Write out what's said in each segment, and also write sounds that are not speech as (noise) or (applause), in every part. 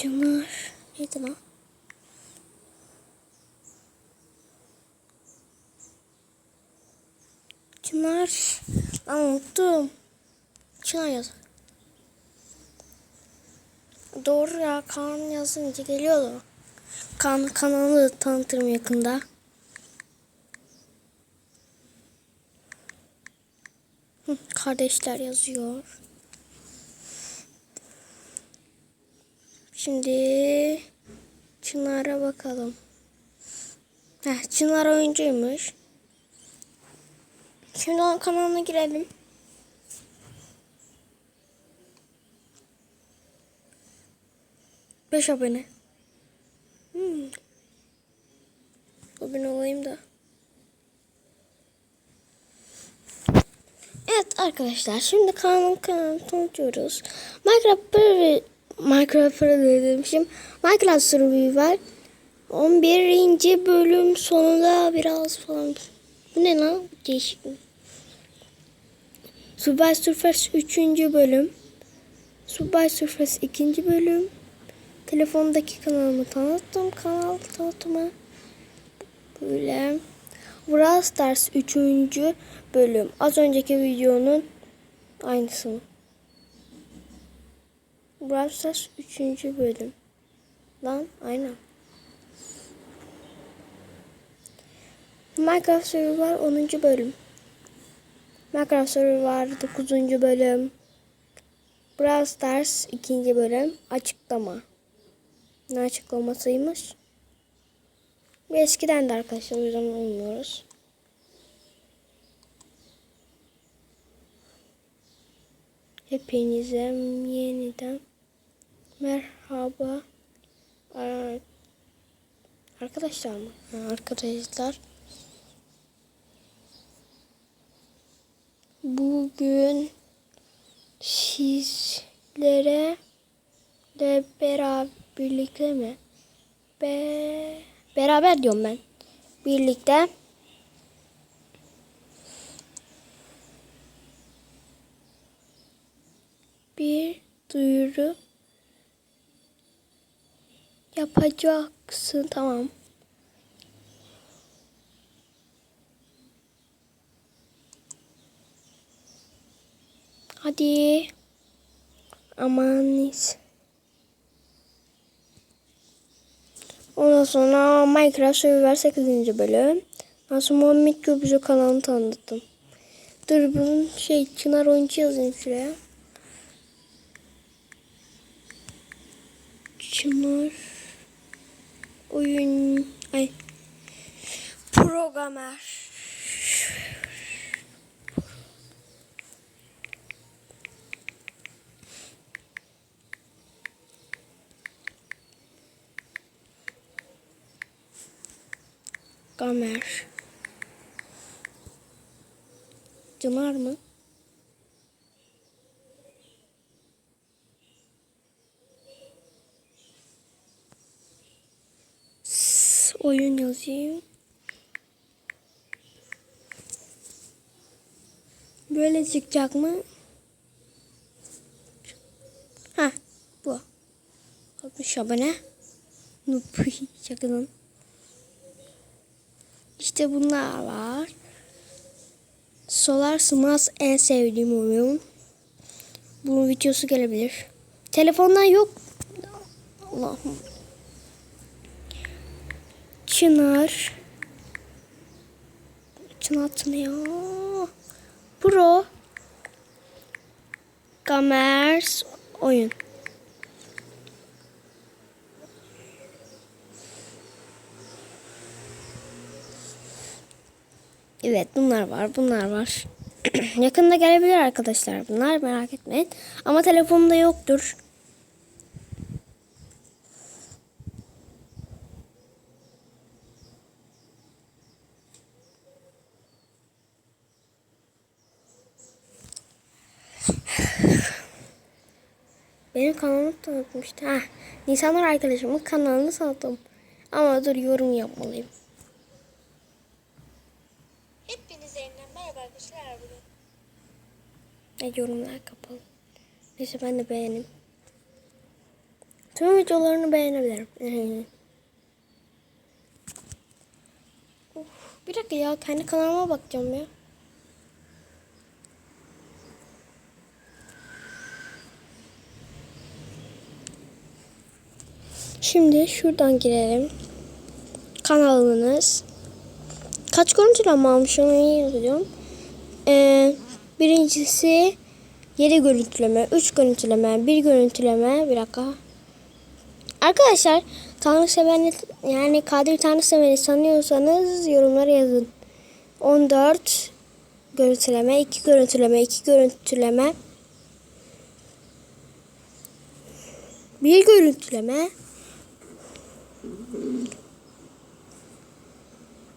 Çınar. Neydi lan? Çınar. Lan unuttum. Çınar yaz. Doğru ya Kaan yazınca geliyordu. Kan kanalı tanıtırım yakında. Kardeşler yazıyor. Şimdi Çınar'a bakalım. Heh, Çınar oyuncuymuş. Şimdi onun kanalına girelim. Beş abone. Hmm. Abone olayım da. Evet arkadaşlar şimdi kanalın kanalını tanıtıyoruz. Minecraft Pro Minecraft demişim. Minecraft Survivor 11. bölüm sonunda biraz falan. Bu ne lan? Değişik. Subway Surfers 3. bölüm. Subway Surfers 2. bölüm. Telefondaki kanalımı tanıttım. Kanal tanıtımı. Böyle. Brawl Stars 3. bölüm. Az önceki videonun aynısı? Brawl Stars 3. bölüm. Lan aynen. Minecraft Survivor 10. bölüm. Minecraft Survivor 9. bölüm. Brawl Stars 2. bölüm. Açıklama. Ne açıklamasıymış? Bu eskiden de arkadaşlar o yüzden olmuyoruz. Hepinize yeniden merhaba. Ar- Arkadaşlar mı? Arkadaşlar. Bugün sizlere de beraber birlikte mi? Be beraber diyorum ben. Birlikte bir duyuru yapacaksın tamam. Hadi. Amanis. Ondan sonra Minecraft Survivor 8. bölüm. Sonra Muhammed Göbüzü kanalını tanıttım. Dur bunun şey Çınar oyuncu yazayım şuraya. Çınar oyun ay programmer. Gamer. Çınar mı? Oyun yazayım. Böyle çıkacak mı? Ha, bu. 60 abone. (laughs) Nupuy şakının. İşte bunlar var. Solar Smash en sevdiğim oyun. Bunun videosu gelebilir. Telefondan yok. Allah'ım. Çınar. Çınar ya? Pro. Gamers oyun. Evet bunlar var bunlar var. (clears throat) Yakında gelebilir arkadaşlar bunlar merak etmeyin. Ama telefonumda yoktur. Benim kanalımı tanıtmıştı. Ha, Nisanlar arkadaşımın kanalını tanıttım. Ama dur yorum yapmalıyım. Hepinize yeniden merhaba arkadaşlar bugün. Ne yorumlar kapalı. Neyse ben de beğenim. Tüm videolarını beğenebilirim. (laughs) Of, bir dakika ya kendi kanalıma bakacağım ya. Şimdi şuradan girelim. Kanalınız. Kaç görüntüleme almış onu yazıyorum. Ee, birincisi 7 görüntüleme, 3 görüntüleme, 1 görüntüleme. Bir dakika. Arkadaşlar Tanrı seveni yani Kadir Tanrı seveni sanıyorsanız yorumlara yazın. 14 görüntüleme, 2 görüntüleme, 2 görüntüleme. Bir görüntüleme.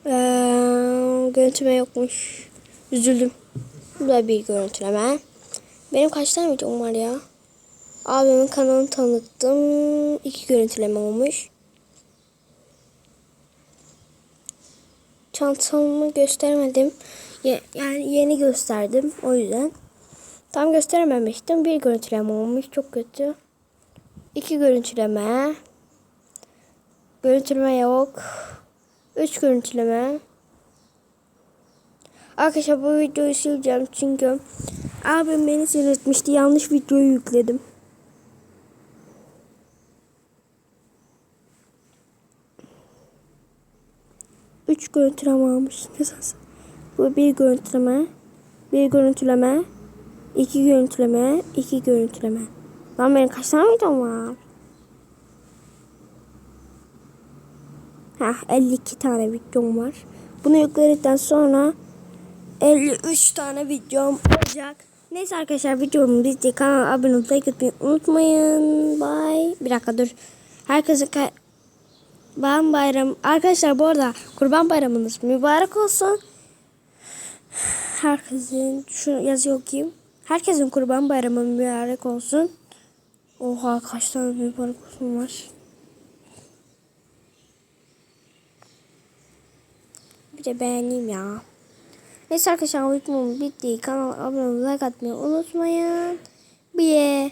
Ee, görüntüleme yokmuş. Üzüldüm. Bu da bir görüntüleme. Benim kaç tane videom var ya? Abimin kanalını tanıttım. İki görüntüleme olmuş. Çantamı göstermedim. Ye- yani yeni gösterdim. O yüzden. Tam gösterememiştim. Bir görüntüleme olmuş. Çok kötü. İki görüntüleme. Görüntüleme yok. Üç görüntüleme. Arkadaşlar bu videoyu sileceğim çünkü abim beni sinirletmişti. Yanlış videoyu yükledim. Üç görüntüleme almış. Nasıl? Bu bir görüntüleme. Bir görüntüleme. iki görüntüleme. iki görüntüleme. Lan benim kaç tane videom var? Heh, 52 tane videom var. Bunu yükledikten sonra 53 tane videom olacak. Neyse arkadaşlar videomu bitti. Kanala abone olup like atmayı unutmayın. Bye. Bir dakika dur. Herkese ben bayram. Arkadaşlar bu arada kurban bayramınız mübarek olsun. Herkesin şu yazıyor okuyayım. Herkesin kurban bayramı mübarek olsun. Oha kaç tane mübarek olsun var. Bir de beğeneyim ya. Neyse arkadaşlar videom bitti. Kanala abone olmayı like atmayı unutmayın. Bir